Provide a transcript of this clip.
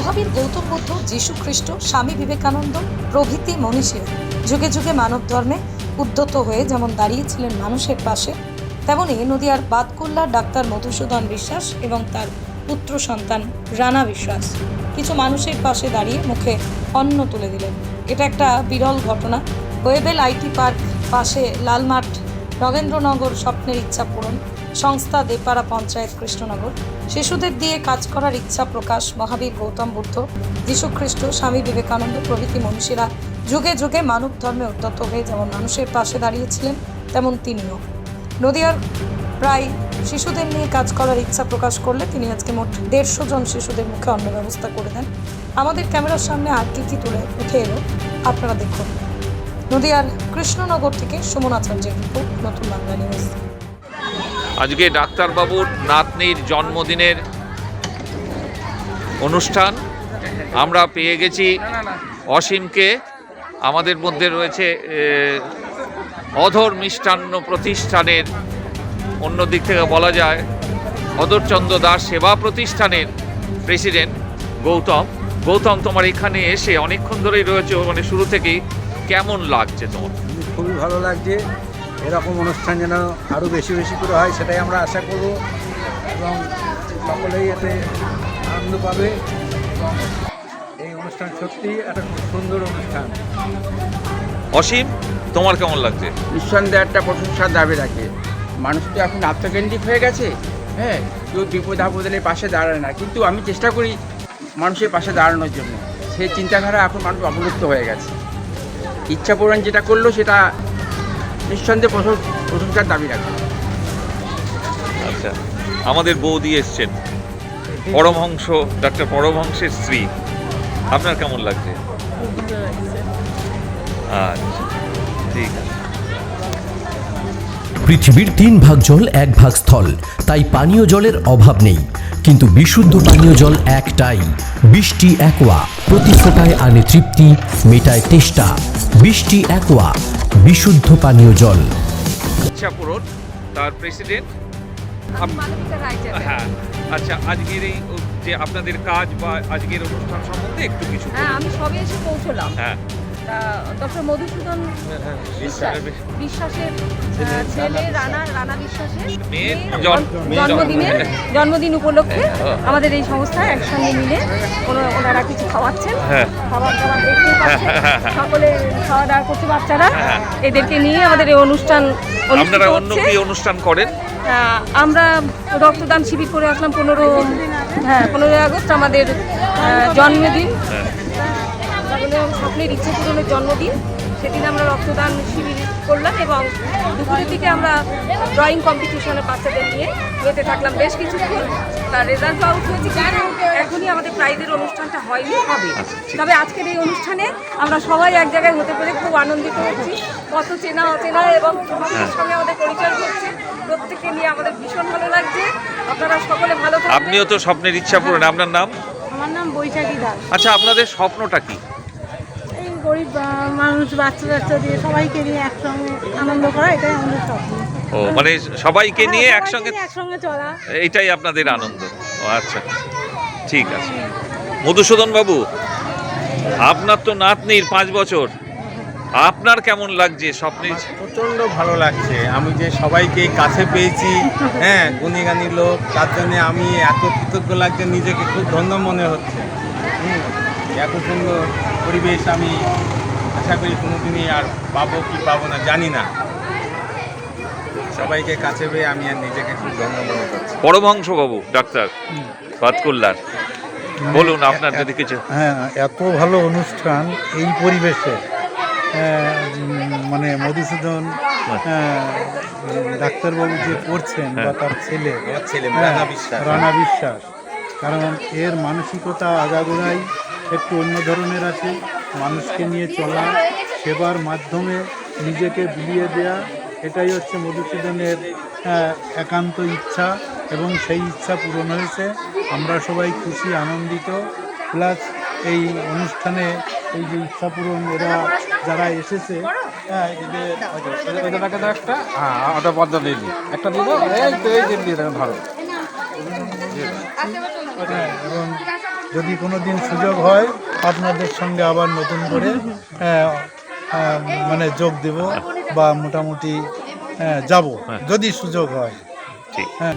মহাবীর গৌতম বুদ্ধ, যীশু খ্রিস্ট, স্বামী বিবেকানন্দ, প্রভৃতি মনীষীরা যুগে যুগে মানব ধর্মে উদ্যত হয়ে যেমন দাঁড়িয়েছিলেন মানুষের পাশে, তেমনি নদিয়ার বাদকুল্লার ডাক্তার মধুসূদন বিশ্বাস এবং তার পুত্র সন্তান রানা বিশ্বাস কিছু মানুষের পাশে দাঁড়িয়ে মুখে অন্ন তুলে দিলেন। এটা একটা বিরল ঘটনা। ওয়েবেল আইটি পার্ক পাশে লালমাঠ নগেন্দ্রনগর স্বপ্নের ইচ্ছা পূরণ। সংস্থা দেপাড়া পঞ্চায়েত কৃষ্ণনগর। শিশুদের দিয়ে কাজ করার ইচ্ছা প্রকাশ মহাবীর গৌতম বুদ্ধ, যীশুখ্রিস্ট, স্বামী বিবেকানন্দ প্রভৃতি মনীষীরা যুগে যুগে মানব ধর্মে উদ্যত হয়ে যেমন মানুষের পাশে দাঁড়িয়েছিলেন, তেমন তিনিও। নদিয়ার প্রায় শিশুদের নিয়ে কাজ করার ইচ্ছা প্রকাশ করলে তিনি আজকে মোট দেড়শো জন শিশুদের মুখে অন্ন ব্যবস্থা করে দেন। আমাদের ক্যামেরার সামনে আর কি কি তুলে উঠে এলো, আপনারা দেখুন। নদিয়ার কৃষ্ণনগর থেকে সুমন আচার্যের রিপোর্ট, নতুন বাংলা নিউজ। আজকে ডাক্তারবাবুর নাতনির জন্মদিনের অনুষ্ঠান। আমরা পেয়ে গেছি অসীমকে। আমাদের মধ্যে রয়েছে অধর মিষ্টান্ন প্রতিষ্ঠানের। অন্য দিক থেকে বলা যায়, অধরচন্দ্র দাস সেবা প্রতিষ্ঠানের প্রেসিডেন্ট গৌতম। গৌতম, তোমার এখানে এসে অনেকক্ষণ ধরেই রয়েছে মানে শুরু থেকেই কেমন লাগছে তোমার? খুবই ভালো লাগছে। এরকম অনুষ্ঠান যেন আরও বেশি বেশি করে হয় সেটাই আমরা আশা করব। এবং সকলেই এতে আনন্দ পাবে। এবং এই অনুষ্ঠান সত্যি একটা খুব সুন্দর অনুষ্ঠান। অসীম তোমার কেমন লাগছে? নিঃসন্দেহে একটা প্রশংসার দাবি রাখে। মানুষ তো এখন আত্মকেন্দ্রিক হয়ে গেছে। হ্যাঁ কেউ বিপদ আপদের পাশে দাঁড়ায় না। কিন্তু আমি চেষ্টা করি মানুষের পাশে দাঁড়ানোর জন্য। সেই চিন্তাধারা এখন মানুষ অবলুপ্ত হয়ে গেছে। ইচ্ছা পূরণ যেটা করল সেটা নিঃসন্দেহে প্রশং- প্রশংসার দাবি রাখে। আচ্ছা আমাদের বৌদি এসছেন। পরমহংস ডাক্তার পরমহংসের স্ত্রী। আপনার কেমন লাগছে। আচ্ছা ঠিক আছে। পৃথিবীর তিন ভাগ জল এক ভাগ স্থল। তাই পানীয় জলের অভাব নেই। কিন্তু বিশুদ্ধ পানীয় জল একটাই। বৃষ্টি একোয়া প্রতি ফোটায় আনে তৃপ্তি মেটায় তেষ্টা। বৃষ্টি একোয়া বিশুদ্ধ পানীয় জল। ইচ্ছা তার প্রেসিডেন্ট হ্যাঁ আচ্ছা আজকের এই যে আপনাদের কাজ বা আজকের অনুষ্ঠান সম্বন্ধে একটু কিছু হ্যাঁ আমি সবে এসে পৌঁছলাম। হ্যাঁ। ডক্টর মধুসূদন বিশ্বাসের ছেলে রানা রানা বিশ্বাসের জন্মদিনের জন্মদিন উপলক্ষে হ্যাঁ। আমাদের এই সংস্থা একসঙ্গে মিলে ওনা- ওনারা কিছু খাওয়াচ্ছেন। হ্যাঁ। খাবার দাবার দেখতে সকলে খাওয়া দাওয়া করছে বাচ্চারা হ্যাঁ। এদেরকে নিয়ে আমাদের এই অনুষ্ঠান অনুষ্ঠিত আপনারা অন্য কি অনুষ্ঠান করেন? আমরা রক্তদান শিবির করে আসলাম পনেরো হ্যাঁ পনেরোই আগস্ট আমাদের জন্মদিন। হ্যাঁ। আমাদের স্বপ্নের ইচ্ছে পূরণের জন্মদিন। সেদিন আমরা রক্তদান শিবির করলাম এবং দুপুরের দিকে আমরা ড্রয়িং কম্পিটিশনে বাচ্চাদের নিয়ে মেতে থাকলাম। বেশ কিছুক্ষণ তার রেজাল্ট আউট হয়েছে। কিন্তু এখনই আমাদের প্রাইজের অনুষ্ঠানটা হয়নি হবে। তবে আজকের এই অনুষ্ঠানে আমরা সবাই এক জায়গায় হতে পেরে খুব আনন্দিত হচ্ছি কত চেনা অচেনা এবং সবার সঙ্গে আমাদের পরিচয় হচ্ছে। প্রত্যেককে নিয়ে আমাদের ভীষণ ভালো লাগছে। আপনারা সকলে ভালো আপনিও তো স্বপ্নের ইচ্ছা পূরণ। আপনার নাম? আমার নাম বৈশাখী দাস। আচ্ছা আপনাদের স্বপ্নটা কি? গরিব মানুষ বাচ্চা বাচ্চা দিয়ে সবাইকে নিয়ে একসঙ্গে আনন্দ করা এটাই আমাদের স্বপ্ন। ও মানে সবাইকে নিয়ে হ্যাঁ, একসঙ্গে নিয়ে একসঙ্গে চলা। এইটাই আপনাদের আনন্দ। ও আচ্ছা ঠিক আছে। মধুসূদন বাবু আপনার তো নাতনির পাঁচ বছর। আপনার কেমন লাগছে স্বপ্নের? প্রচণ্ড ভালো লাগছে। আমি যে সবাইকে কাছে পেয়েছি হ্যাঁ গুণীগানী লোক তার জন্য আমি এত কৃতজ্ঞ লাগছে নিজেকে খুব ধন্য মনে হচ্ছে। হুম, এত সুন্দর পরিবেশ আমি আশা করি কোনোদিনই আর পাবো কি পাবো না জানি না। সবাইকে কাছে পেয়ে আমি আর নিজেকে খুব ধন্য মনে করছি। পরমহংস বাবু ডাক্তার বাতকুল্লার বলুন আপনার যদি কিছু। হ্যাঁ এত ভালো অনুষ্ঠান এই পরিবেশে। হ্যাঁ, মানে মধুসূদন হ্যাঁ, ডাক্তারবাবু যে করছেন বা হ্যাঁ। তার ছেলে। আমার ছেলে হ্যাঁ, বিশ্বাস। রানা বিশ্বাস। কারণ এর মানসিকতা আগাগোড়াই একটু অন্য ধরনের আছে। মানুষকে নিয়ে চলা সেবার মাধ্যমে নিজেকে বিলিয়ে দেয়া এটাই হচ্ছে মধুসূদনের একান্ত ইচ্ছা এবং সেই ইচ্ছা পূরণ হয়েছে। আমরা সবাই খুশি আনন্দিত। প্লাস এই অনুষ্ঠানে এই যে ইচ্ছা পূরণ এরা যারা এসেছে হ্যাঁ একটা হ্যাঁ ওটা পদ্মা দিয়ে একটা দিব এই তো এই দিয়ে দেবেন ভালো। হ্যাঁ, এবং যদি কোনো দিন সুযোগ হয় আপনাদের সঙ্গে আবার নতুন করে মানে যোগ দেব বা মোটামুটি যাব যদি সুযোগ হয়। হ্যাঁ।